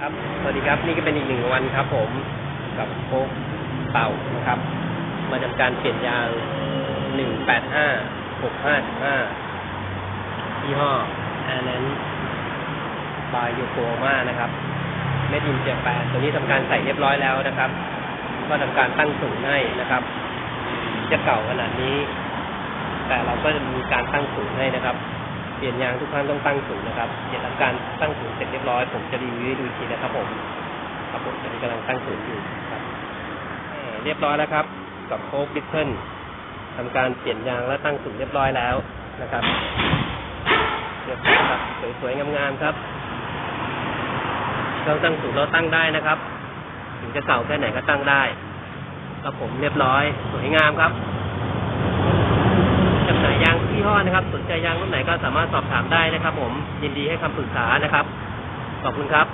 ครับสวัสดีครับนี่ก็เป็นอีกหนึ่งวันครับ ผมกับโค้กเต่านะครับ มาทำการเปลี่ยนยาง 185 65ยี่ห้อ a n a n by Yokohama นะครับ Made in Japan ตัวนี้ทำการใส่เรียบร้อยแล้วนะครับ ก็ทำการตั้งศูนย์ให้นะครับ จะเก่าขนาดนี้ แต่เราก็จะมีการตั้งศูนย์ให้นะครับ เปลี่ยนยางทุกครั้งต้องตั้งศูนย์นะครับเดี๋ยวทำการตั้งศูนย์เสร็จเรียบร้อยผมจะรีวิวให้ดูอีกทีนะครับผมครับผมตอนนี้กำลังตั้งศูนย์อยู่ครับเรียบร้อยแล้วครับ กับโค้กดิฟเทิลทำการเปลี่ยนยางและตั้งศูนย์เรียบร้อยแล้วนะครับเรียบร้อยครับสวยๆงามๆครับเรื่องตั้งศูนย์เราตั้งได้นะครับ ถึงจะเก่าแค่ไหนก็ตั้งได้ครับผมเรียบร้อย สวยงามครับ จำหน่ายยางที่ห้อ นะครับ สนใจยางรุ่นไหนก็สามารถสอบถามได้นะครับ ผมยินดีให้คำปรึกษานะครับ ขอบคุณครับ